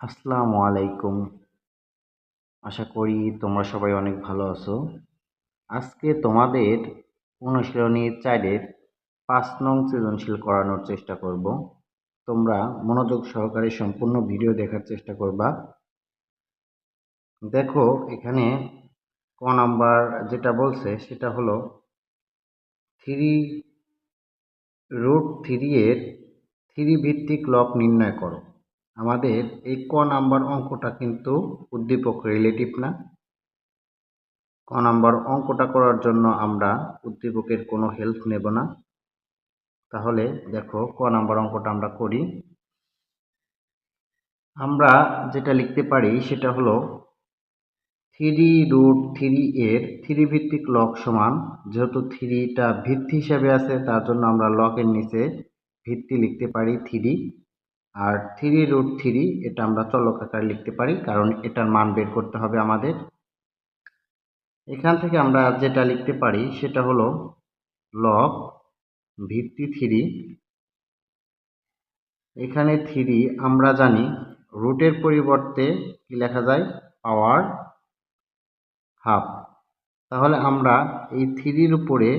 আসসালামু আলাইকুম। আশা করি তোমরা সবাই অনেক ভালো আছো। আজকে তোমাদের অনুশীলনী চাইলের পাঁচ নং সৃজনশীল করানোর চেষ্টা করব। তোমরা মনোযোগ সহকারে সম্পূর্ণ ভিডিও দেখার চেষ্টা করবা। দেখো, এখানে ক নাম্বার যেটা বলছে, সেটা হলো থ্রি রুট থ্রি এর থ্রি ভিত্তিক লক নির্ণয় করো। আমাদের এই ক নাম্বার অঙ্কটা কিন্তু উদ্দীপক রিলেটিভ না। ক নাম্বার অঙ্কটা করার জন্য আমরা উদ্দীপকের কোনো হেল্প নেব না। তাহলে দেখো ক নাম্বার অঙ্কটা আমরা করি। আমরা যেটা লিখতে পারি সেটা হলো থ্রি রুট থ্রি এর থ্রি ভিত্তিক লক সমান, যেহেতু থ্রিটা ভিত্তি হিসাবে আছে, তার জন্য আমরা লকের নিচে ভিত্তি লিখতে পারি থ্রি আর থ্রি রুট থ্রি এটা আমরা চলক আকারে লিখতে পারি, কারণ এটার মান বের করতে হবে আমাদের। এখান থেকে আমরা যেটা লিখতে পারি সেটা হলো লগ ভিত্তি থ্রি এখানে থ্রি আমরা জানি রুটের পরিবর্তে কি লেখা যায়? পাওয়ার হাফ তাহলে আমরা এই থ্রির উপরে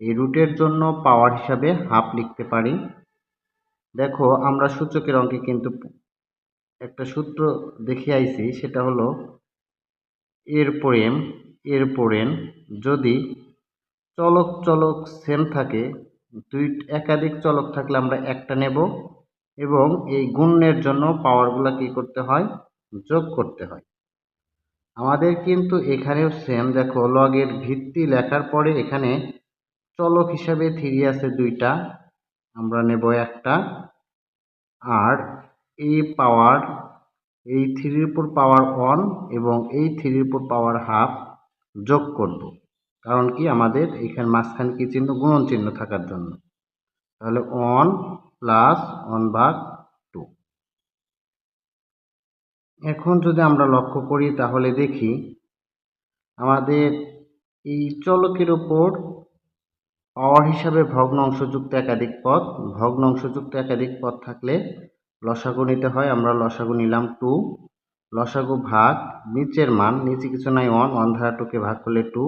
এই রুটের জন্য পাওয়ার হিসাবে হাফ লিখতে পারি। দেখো, আমরা সূচকের অঙ্কে কিন্তু একটা সূত্র দেখে আইছি, সেটা হলো এর পরেম এর পরেন যদি চলক চলক সেম থাকে, দুই, একাধিক চলক থাকলে আমরা একটা নেব এবং এই গুণের জন্য পাওয়ারগুলো কী করতে হয়? যোগ করতে হয়। আমাদের কিন্তু এখানেও সেম দেখো লগের ভিত্তি লেখার পরে এখানে চলক হিসাবে থ্রি আছে দুইটা। আমরা নেব একটা আর এই পাওয়ার, এই থ্রির উপর পাওয়ার ওয়ান এবং এই থ্রির উপর পাওয়ার হাফ যোগ করব। কারণ কি? আমাদের এখানে মাঝখানে কি চিহ্ন? গুণন চিহ্ন থাকার জন্য। তাহলে ওয়ান প্লাস ওয়ান ভাগ টু। এখন যদি আমরা লক্ষ্য করি তাহলে দেখি, আমাদের এই চলকের ওপর পাওয়ার হিসাবে ভগ্ন অংশযুক্ত একাধিক পদ। ভগ্ন অংশযুক্ত একাধিক পদ থাকলে লসাগু নিতে হয়। আমরা লসাগু নিলাম টু। লসাগু ভাগ, নিচের মান, নিচে কিছু নাই, ওয়ান ওয়ান ধারা টুকে ভাগ করলে টু।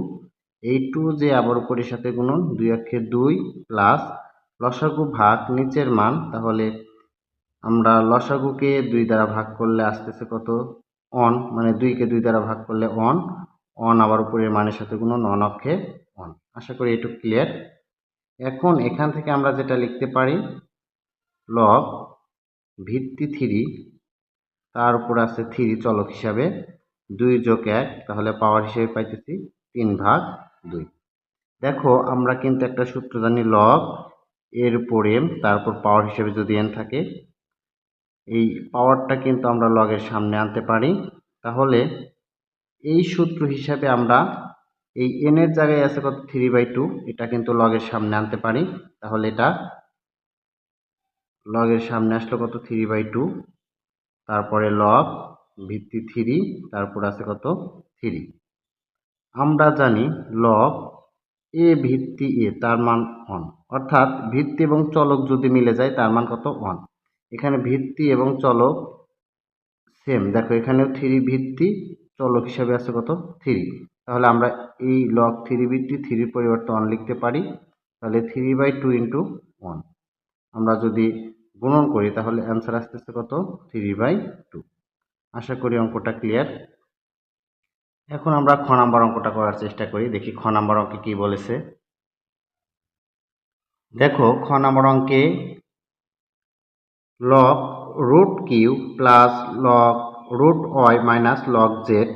এই টু যে আবার উপরের সাথে গুণন, দুই অক্ষে দুই প্লাস লসাগু ভাগ, নিচের মান, তাহলে আমরা লসাগুকে দুই দ্বারা ভাগ করলে আসতেছে কত? অন মানে দুইকে দুই দ্বারা ভাগ করলে অন অন আবার উপরের মানের সাথে গুণন অন অক্ষে অন আশা করি এটুকু ক্লিয়ার এখন এখান থেকে আমরা যেটা লিখতে পারি লব ভিত্তি থ্রি, তার উপর আছে থ্রি চলক হিসাবে, দুই যোগ এক, তাহলে পাওয়ার হিসেবে পাইতেছি তিন ভাগ দুই। দেখো, আমরা কিন্তু একটা সূত্র জানি লগ এর উপর এম তারপর পাওয়ার হিসেবে যদি এন থাকে, এই পাওয়ারটা কিন্তু আমরা লগের সামনে আনতে পারি। তাহলে এই সূত্র হিসাবে আমরা এই এনের জায়গায় আছে কত? থ্রি বাই টু এটা কিন্তু লগের সামনে আনতে পারি। তাহলে এটা লগের সামনে আসলো কত? থ্রি বাই টু তারপরে লগ ভিত্তি থ্রি তারপর আছে কত? থ্রি আমরা জানি লগ এ ভিত্তি এ তার মান ওয়ান অর্থাৎ ভিত্তি এবং চলক যদি মিলে যায়, তার মান কত? ওয়ান এখানে ভিত্তি এবং চলক সেম দেখো, এখানেও থ্রি ভিত্তি, চলক হিসাবে আছে কত? থ্রি তাহলে আমরা এই লগ থ্রি ভিত্তি থ্রির পরিবর্তে ওয়ান লিখতে পারি, তাহলে three by two into one আমরা যদি গুণন করি, তাহলে অ্যান্সার আসতেছে কত? থ্রি বাই টু আশা করি অঙ্কটা ক্লিয়ার এখন আমরা খ নাম্বার অঙ্কটা করার চেষ্টা করি, দেখি খ নাম্বার অঙ্কে কী বলেছে। দেখো, খ নাম্বার অঙ্কে log root Q plus log root Y minus log Z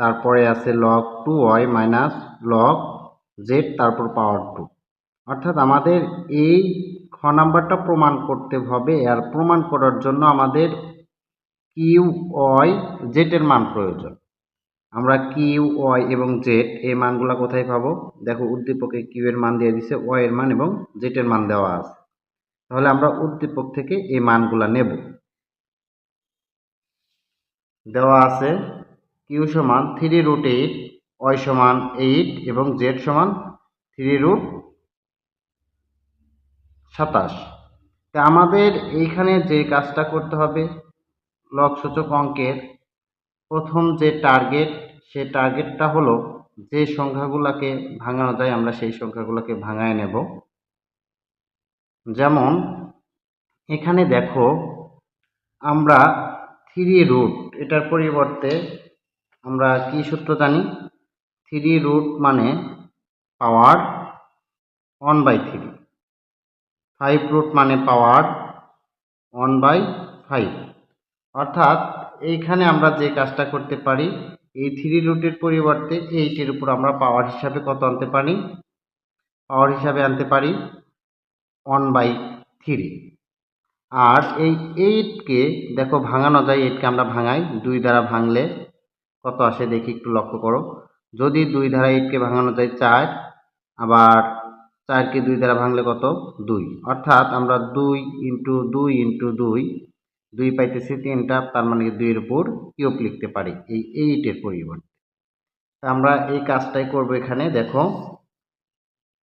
তারপরে আছে log two Y minus log Z তারপর পাওয়ার টু অর্থাৎ আমাদের এই খ নাম্বারটা প্রমাণ করতে হবে, আর প্রমাণ করার জন্য আমাদের কিউ ওয়াই জেটের মান প্রয়োজন। আমরা কিউ ওয়াই এবং জেড এই মানগুলো কোথায় পাবো? দেখো, উদ্দীপকে কিউ এর মান দিয়ে দিছে ওয়াই এর মান এবং জেটের মান দেওয়া আছে। তাহলে আমরা উদ্দীপক থেকে এই মানগুলো নেব। দেওয়া আছে কিউ সমান থ্রি রুট এইট ওয়াই সমান এইট এবং জেড সমান থ্রি রুট সাতাশ। তা আমাদের এইখানে যে কাজটা করতে হবে লগ সূচক অঙ্কের প্রথম যে টার্গেট সে টার্গেটটা হলো যে সংখ্যাগুলোকে ভাঙানো যায়, আমরা সেই সংখ্যাগুলোকে ভাঙায় নেব। যেমন, এখানে দেখো, আমরা থ্রি রুট এটার পরিবর্তে আমরা কি সূত্র জানি? থ্রি রুট মানে power one by three five root মানে পাওয়ার ওয়ান বাই ফাইভ অর্থাৎ এইখানে আমরা যে কাজটা করতে পারি, এই থ্রি রুটের পরিবর্তে এইটের উপর আমরা পাওয়ার হিসাবে কত আনতে পারি? পাওয়ার হিসাবে আনতে পারি ওয়ান বাই থ্রি আর এই এইটকে দেখো ভাঙানো যায় এইটকে আমরা ভাঙাই, দুই দ্বারা ভাঙলে কত আসে দেখি একটু লক্ষ্য করো। যদি দুই দ্বারা এইটকে ভাঙানো যায় চার, আবার চারকে দুই দ্বারা ভাঙলে কত? দুই। অর্থাৎ আমরা দুই ইন্টু দুই ইন্টু দুই দুই পাইতেছি তিনটা, তার মানে দুইয়ের উপর কিউব লিখতে পারি, এই এইটের পরিবর্তে। আমরা এই কাজটাই করব এখানে, দেখো।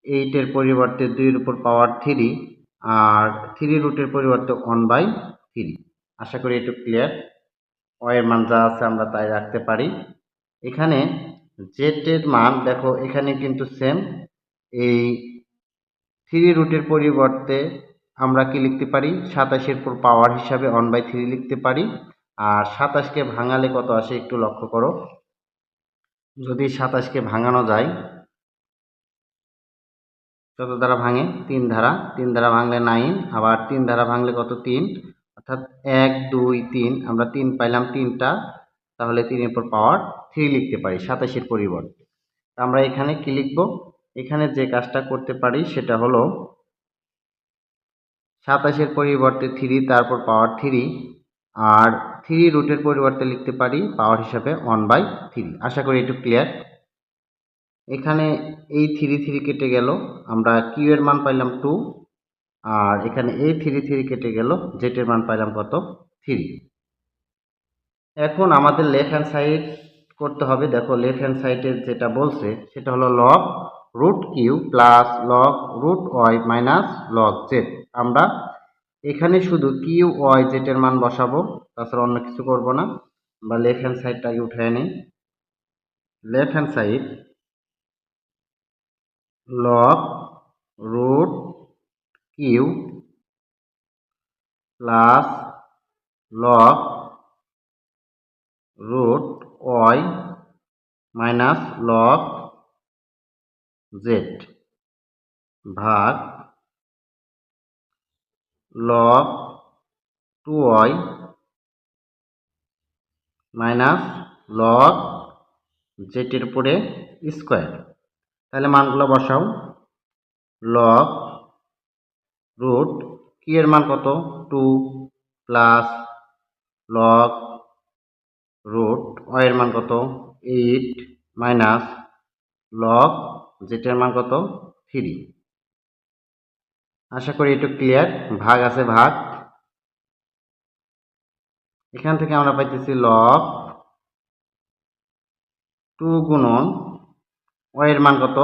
এইটের পরিবর্তে দুইয়ের উপর পাওয়ার থ্রি আর থ্রি রুটের পরিবর্তে ওয়ান বাই থ্রি আশা করি একটু ক্লিয়ার ওয়ের মান যা আছে আমরা তাই রাখতে পারি। এখানে জেটের মান, দেখো এখানে কিন্তু সেম এই থ্রি রুটের পরিবর্তে আমরা কি লিখতে পারি? সাতাশের পর পাওয়ার হিসাবে ওয়ান বাই থ্রি লিখতে পারি। আর সাতাশকে ভাঙালে কত আসে একটু লক্ষ্য করো। যদি সাতাশকে ভাঙানো যায় কত দ্বারা ভাঙে? তিন ধারা তিন ধারা ভাঙলে নাইন আবার তিন ধারা ভাঙলে কত? তিন। অর্থাৎ এক, দুই, তিন, আমরা তিন পাইলাম তিনটা, তাহলে তিনের পর পাওয়ার থ্রি লিখতে পারি, সাতাশের পরিবর্তে। আমরা এখানে কি লিখব? এখানে যে কাজটা করতে পারি সেটা হলো সাতাশের পরিবর্তে থ্রি, তারপর পাওয়ার থ্রি, আর থ্রি রুটের পরিবর্তে লিখতে পারি পাওয়ার হিসাবে ওয়ান বাই থ্রি। আশা করি একটু ক্লিয়ার? এখানে এই থ্রি থ্রি কেটে গেল, আমরা কিউ এর মান পাইলাম টু আর এখানে এই থ্রি থ্রি কেটে গেল, জেটের মান পাইলাম কত? থ্রি। এখন আমাদের লেফট হ্যান্ড সাইড করতে হবে। দেখো লেফট হ্যান্ড সাইডে যেটা বলছে, সেটা হলো log root Q plus log root Y minus log Z আমরা এখানে শুধু কিউ ওয়াই জেটের মান বসাবো, তাছাড়া অন্য কিছু করব না। আমরা লেফট হ্যান্ড সাইডটাকে উঠায় নিই। Left hand side log root Q plus log root Y minus log Z ভাগ log two Y minus log জেটের উপরে স্কোয়ার। তাহলে মানগুলো বসাও। লগ রুট কি এর মান কত? টু প্লাস লগ রুট ওয়ের মান কত? এইট মাইনাস লগ জেটের মান কত? থ্রি আশা করি একটু ক্লিয়ার ভাগ আছে ভাগ। এখান থেকে আমরা পাইতেছি লগ টু গুণন ওয়ের মান কত?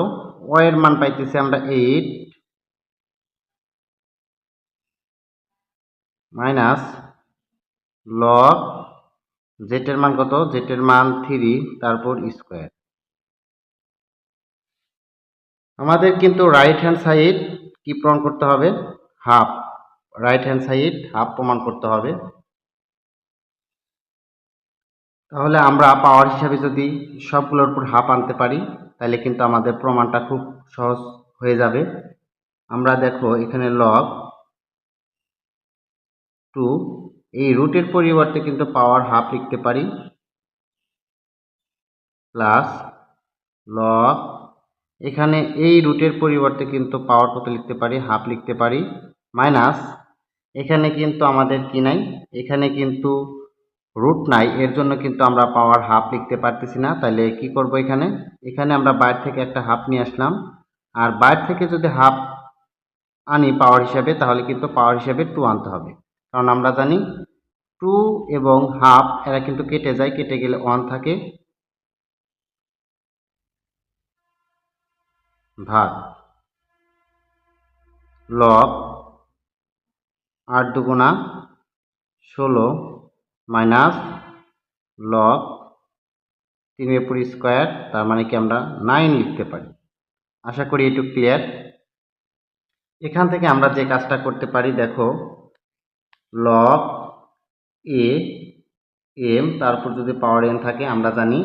ওয়ের মান পাইতেছি আমরা এইট মাইনাস লগ জেটের মান কত? জেটের মান থ্রি তারপর স্কোয়ার আমাদের কিন্তু রাইট হ্যান্ড সাইড কি প্রমাণ করতে হবে? Half right hand side half প্রমাণ করতে হবে। তাহলে আমরা পাওয়ার হিসাবে যদি সবগুলোর উপর হাফ আনতে পারি, তাহলে কিন্তু আমাদের প্রমাণটা খুব সহজ হয়ে যাবে। আমরা দেখো এখানে লগ টু এই রুটের পরিবর্তে কিন্তু পাওয়ার হাফ লিখতে পারি। প্লাস লগ এখানে এই রুটের পরিবর্তে কিন্তু পাওয়ার কত লিখতে পারি? হাফ লিখতে পারি। মাইনাস এখানে কিন্তু আমাদের কি নাই? এখানে কিন্তু রুট নাই, এর জন্য কিন্তু আমরা পাওয়ার হাফ লিখতে পারতেছি না। তাহলে কি করব এখানে? এখানে আমরা বাইর থেকে একটা হাফ নিয়ে আসলাম। আর বাইর থেকে যদি হাফ আনি পাওয়ার হিসাবে, তাহলে কিন্তু পাওয়ার হিসাবে টু আনতে হবে। কারণ আমরা জানি টু এবং হাফ, এরা কিন্তু কেটে যায়, কেটে গেলে ওয়ান থাকে। ভাগ। লব আট দুগুণা ষোলো মাইনাস লগ তিনের উপর স্কোয়ার, তার মানে কি আমরা নাইন লিখতে পারি। আশা করি এটুকু ক্লিয়ার। এখান থেকে আমরা যে কাজটা করতে পারি, দেখো লগ এ এম তারপর যদি পাওয়ার এন থাকে, আমরা জানি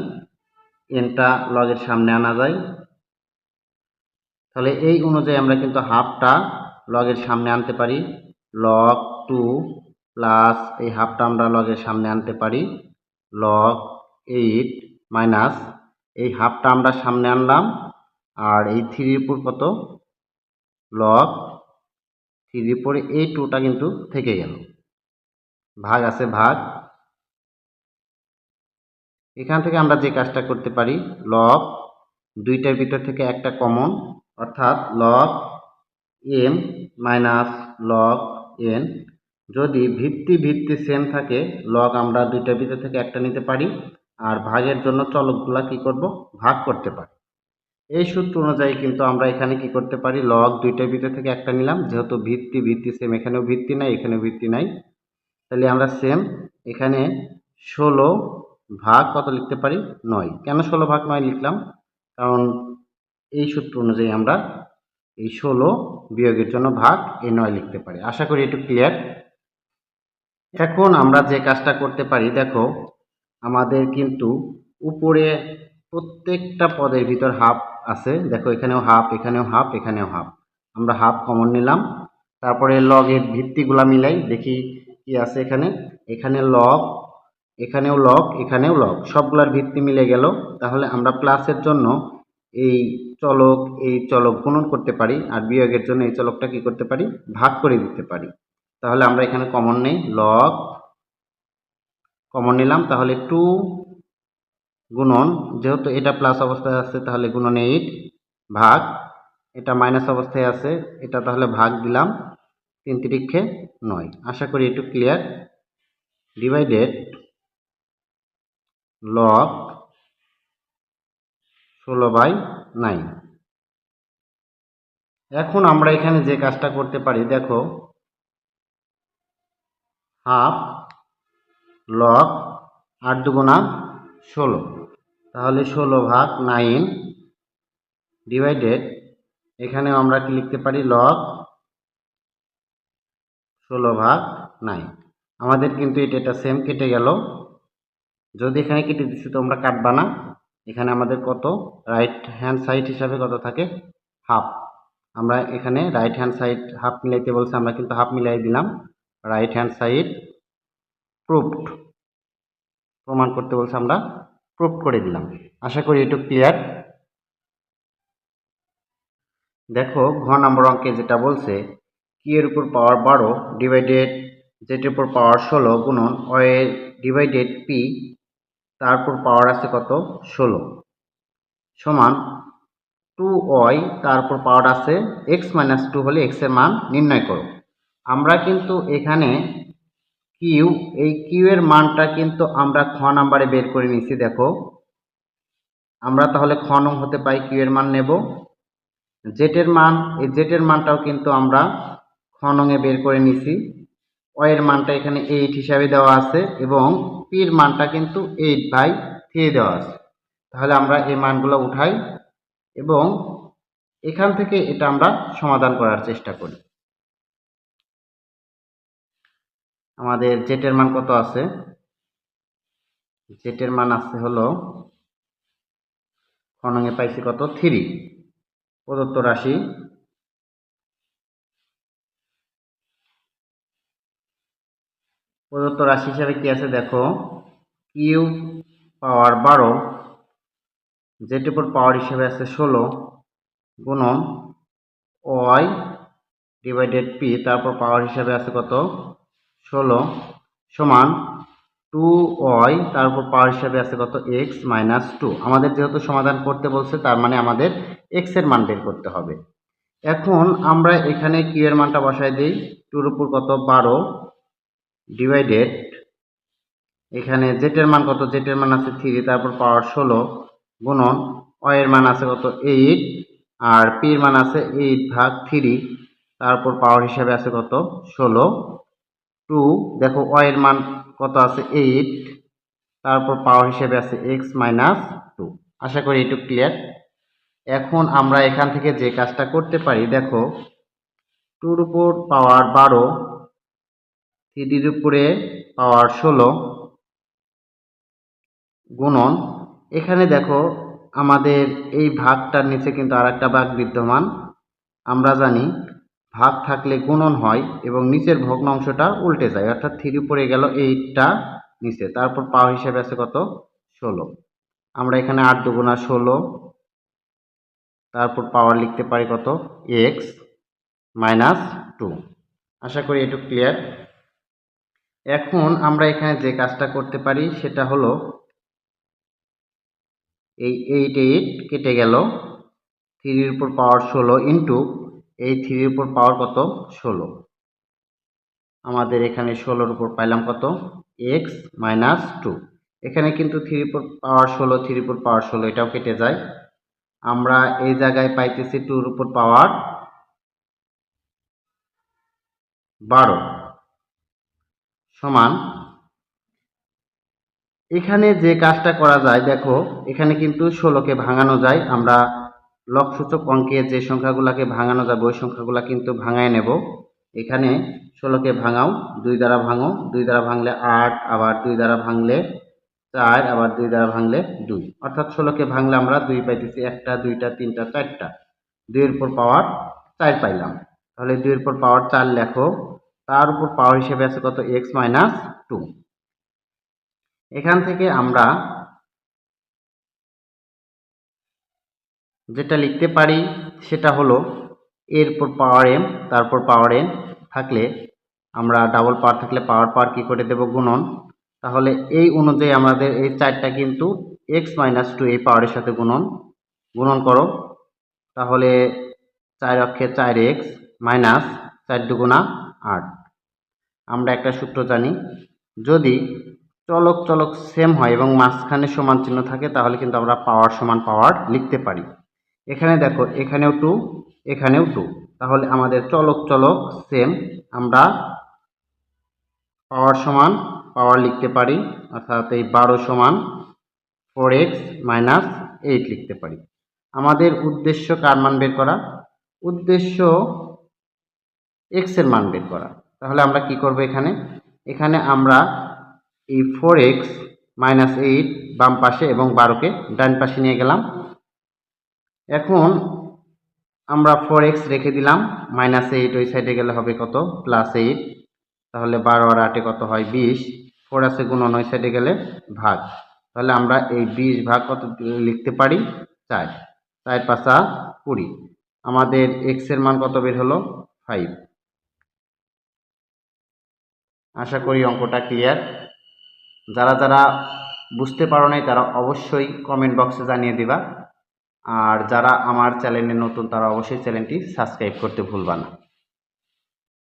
এনটা লগের সামনে আনা যায়। তাহলে এই অনুযায়ী আমরা কিন্তু হাফটা লগের সামনে আনতে পারি। লগ টু প্লাস এই হাফটা আমরা লগের সামনে আনতে পারি। লগ এইট মাইনাস এই হাফটা আমরা সামনে আনলাম। আর এই থ্রির উপর কত? লগ থ্রির উপরে এই টুটা কিন্তু থেকে গেল। ভাগ আছে ভাগ। এখান থেকে আমরা যে কাজটা করতে পারি লগ দুইটার ভিতর থেকে একটা কমন অর্থাৎ log M minus log N যদি ভিত্তি ভিত্তি সেম থাকে লগ আমরা দুইটার ভিতর থেকে একটা নিতে পারি, আর ভাগের জন্য চলকগুলা কি করব? ভাগ করতে পারি। এই সূত্র অনুযায়ী কিন্তু আমরা এখানে কি করতে পারি? লগ দুইটার ভিতর থেকে একটা নিলাম, যেহেতু ভিত্তি ভিত্তি সেম এখানেও ভিত্তি নাই, এখানেও ভিত্তি নাই। তাহলে আমরা সেম এখানে ষোলো ভাগ কত লিখতে পারি? নয়। কেন ষোলো ভাগ নয় লিখলাম? কারণ এই সূত্র অনুযায়ী আমরা এই ষোলো বিয়োগের জন্য ভাগ এই নয় লিখতে পারি। আশা করি একটু ক্লিয়ার এখন আমরা যে কাজটা করতে পারি, দেখো, আমাদের কিন্তু উপরে প্রত্যেকটা পদের ভিতর হাফ আছে। দেখো, এখানেও হাফ এখানেও হাফ এখানেও হাফ আমরা হাফ কমন নিলাম। তারপরে লগের ভিত্তিগুলা মিলাই দেখি কি আছে এখানে? এখানে লগ এখানেও লগ এখানেও লগ সবগুলার ভিত্তি মিলে গেল। তাহলে আমরা প্লাসের জন্য এই চলক এই চলক গুণন করতে পারি আর বিয়োগের জন্য এই চলকটা কি করতে পারি? ভাগ করে দিতে পারি। তাহলে আমরা এখানে কমন নেই। লগ কমন নিলাম। তাহলে টু গুণন, যেহেতু এটা প্লাস অবস্থায় আছে, তাহলে গুণন এইট ভাগ। এটা মাইনাস অবস্থায় আছে। এটা তাহলে ভাগ দিলাম। তিন তিরিক্ষে নয়। আশা করি একটু ক্লিয়ার ডিভাইডেড লগ ষোলো বাই নাইন এখন আমরা এখানে যে কাজটা করতে পারি, দেখো হাফ লগ আট দুগুণা ষোলো। তাহলে ষোলো ভাগ নাইন ডিভাইডেড এখানেও আমরা কি লিখতে পারি? লগ ষোলো ভাগ নাইন আমাদের কিন্তু এটা এটা সেম কেটে গেল। যদি এখানে কেটে দিচ্ছি তোমরা কাটবা না। এখানে আমাদের কত? রাইট হ্যান্ড সাইড হিসাবে কত থাকে? হাফ আমরা এখানে রাইট হ্যান্ড সাইড হাফ মিলাইতে বলছে, আমরা কিন্তু হাফ মিলাই দিলাম। রাইট হ্যান্ড সাইড প্রুফড প্রমাণ করতে বলছে, আমরা প্রুফ করে দিলাম। আশা করি এটুকু ক্লিয়ার দেখো, ঘ নম্বর অঙ্কে যেটা বলছে কি এর উপর পাওয়ার বারো ডিভাইডেড যেটির উপর পাওয়ার ষোলো গুণন অয়ের ডিভাইডেড পি তারপর পাওয়ার আছে কত? ষোলো। সমান টু ওয়াই তারপর পাওয়ার আছে এক্স মাইনাস টু হলে এক্সের মান নির্ণয় করো। আমরা কিন্তু এখানে কিউ এই কিউ এর মানটা কিন্তু আমরা খ নাম্বারে বের করে নিছি দেখো। আমরা তাহলে খ নং হতে পাই কিউ এর মান নেব। জেটের মান, এই জেটের মানটাও কিন্তু আমরা খ নংয়ে বের করে নিছি। এর মানটা এখানে এইট হিসাবে দেওয়া আছে এবং পির মানটা কিন্তু এইট বাই থ্রি দেওয়া আছে। তাহলে আমরা এই মানগুলো উঠাই এবং এখান থেকে এটা আমরা সমাধান করার চেষ্টা করি। আমাদের জেটের মান কত আছে? জেটের মান আছে হলো খনঙে পাইছি কত? থ্রি প্রদত্ত রাশি প্রদত্ত রাশি হিসাবে কি আছে? দেখো, কিউ পাওয়ার বারো যেটির উপর পাওয়ার হিসেবে আছে ষোলো, গুণন ওয়াই ডিভাইডেড পি, তারপর পাওয়ার হিসাবে আছে কত? ষোলো, সমান টু ওয়াই, তারপর পাওয়ার হিসাবে আছে কত? X minus two. আমাদের যেহেতু সমাধান করতে বলছে, তার মানে আমাদের এক্সের মান বের করতে হবে। এখন আমরা এখানে কিউ এর মানটা বসাই দিই। টুর উপর কত? বারো। ডিভাইডেড এখানে জেটের মান কত? জেটের মান আছে থ্রি তারপর পাওয়ার ষোলো, গুণন এর মান আছে কত? এইট আর পির মান আছে এইট ভাগ থ্রি তারপর পাওয়ার হিসাবে আছে কত? ষোলো। টু দেখো এর মান কত আছে? এইট তারপর পাওয়ার হিসেবে আছে এক্স মাইনাস টু আশা করি এইটুকু ক্লিয়ার এখন আমরা এখান থেকে যে কাজটা করতে পারি, দেখো টুর উপর পাওয়ার বারো থ্রির উপরে পাওয়ার ষোলো গুণন। এখানে দেখো আমাদের এই ভাগটার নিচে কিন্তু আর একটা ভাগ বিদ্যমান। আমরা জানি ভাগ থাকলে গুণন হয় এবং নিচের ভগ্নাংশটা উল্টে যায়, অর্থাৎ থ্রি উপরে গেল এইটটা নিচে, তারপর পাওয়ার হিসেবে আছে কত? ষোলো। আমরা এখানে আট দুগুণা ষোলো, তারপর পাওয়ার লিখতে পারি কত? X minus two. আশা করি এটুকু ক্লিয়ার। এখন আমরা এখানে যে কাজটা করতে পারি সেটা হলো এই এইট এইট কেটে গেল। থ্রির উপর পাওয়ার ষোলো ইন্টু এই থ্রির উপর পাওয়ার কত? ষোলো। আমাদের এখানে ষোলোর উপর পাইলাম কত? এক্স মাইনাস টু এখানে কিন্তু থ্রি উপর পাওয়ার ষোলো থ্রি উপর পাওয়ার ষোলো, এটাও কেটে যায়। আমরা এই জায়গায় পাইতেছি টুর উপর পাওয়ার বারো। সমান। এখানে যে কাজটা করা যায়, দেখো, এখানে কিন্তু ষোলোকে ভাঙানো যায়। আমরা লক্ষসূচক অঙ্কে যে সংখ্যাগুলোকে ভাঙানো যাবে, ওই সংখ্যাগুলো কিন্তু ভাঙায় নেব। এখানে ষোলোকে ভাঙাও, দুই দ্বারা ভাঙো, দুই দ্বারা ভাঙলে আট, আবার দুই দ্বারা ভাঙলে চার, আবার দুই দ্বারা ভাঙলে দুই। অর্থাৎ ষোলোকে ভাঙলে আমরা দুই পাইতেছি একটা, দুইটা, তিনটা, চারটা। দুইয়ের উপর পাওয়ার চার পাইলাম। তাহলে দুইয়ের উপর পাওয়ার চার লেখো। তার উপর পাওয়ার হিসেবে আছে কত? এক্স মাইনাস টু এখান থেকে আমরা যেটা লিখতে পারি সেটা হলো এর উপর পাওয়ার এম তারপর পাওয়ার এন থাকলে আমরা ডাবল পাওয়ার থাকলে পাওয়ার পাওয়ার কী করে দেব? গুণন। তাহলে এই অনুযায়ী আমাদের এই চারটা কিন্তু এক্স মাইনাস টু এই পাওয়ারের সাথে গুণন। গুণন করো। তাহলে চার অক্ষে চার এক্স মাইনাস চার দুগুণা আট। আমরা একটা সূত্র জানি। যদি চলক চলক সেম হয় এবং মাঝখানে সমান চিহ্ন থাকে, তাহলে কিন্তু আমরা পাওয়ার সমান পাওয়ার লিখতে পারি। এখানে দেখো, এখানেও টু এখানেও টু তাহলে আমাদের চলক চলক সেম আমরা পাওয়ার সমান পাওয়ার লিখতে পারি, অর্থাৎ এই বারো সমান ফোর এক্স মাইনাস এইট লিখতে পারি। আমাদের উদ্দেশ্য কার মান বের করা? উদ্দেশ্য এক্সের মান বের করা। তাহলে আমরা কি করব এখানে? এখানে আমরা এই ফোর এক্স মাইনাস এইট বাম পাশে এবং বারোকে ডান পাশে নিয়ে গেলাম। এখন আমরা ফোর এক্স রেখে দিলাম। মাইনাস এইট ওই সাইডে গেলে হবে কত? প্লাস এইট তাহলে বারো আর আটে কত হয়? বিশ। ফোর আছে গুণন ওই সাইডে গেলে ভাগ। তাহলে আমরা এই বিশ ভাগ কত লিখতে পারি? চার। চার পাঁচা কুড়ি। আমাদের এক্সের মান কত বের হলো? ফাইভ আশা করি অঙ্কটা ক্লিয়ার যারা যারা বুঝতে পারো নাই, তারা অবশ্যই কমেন্ট বক্সে জানিয়ে দিবা। আর যারা আমার চ্যানেলে নতুন, তারা অবশ্যই চ্যানেলটি সাবস্ক্রাইব করতে ভুলবা না।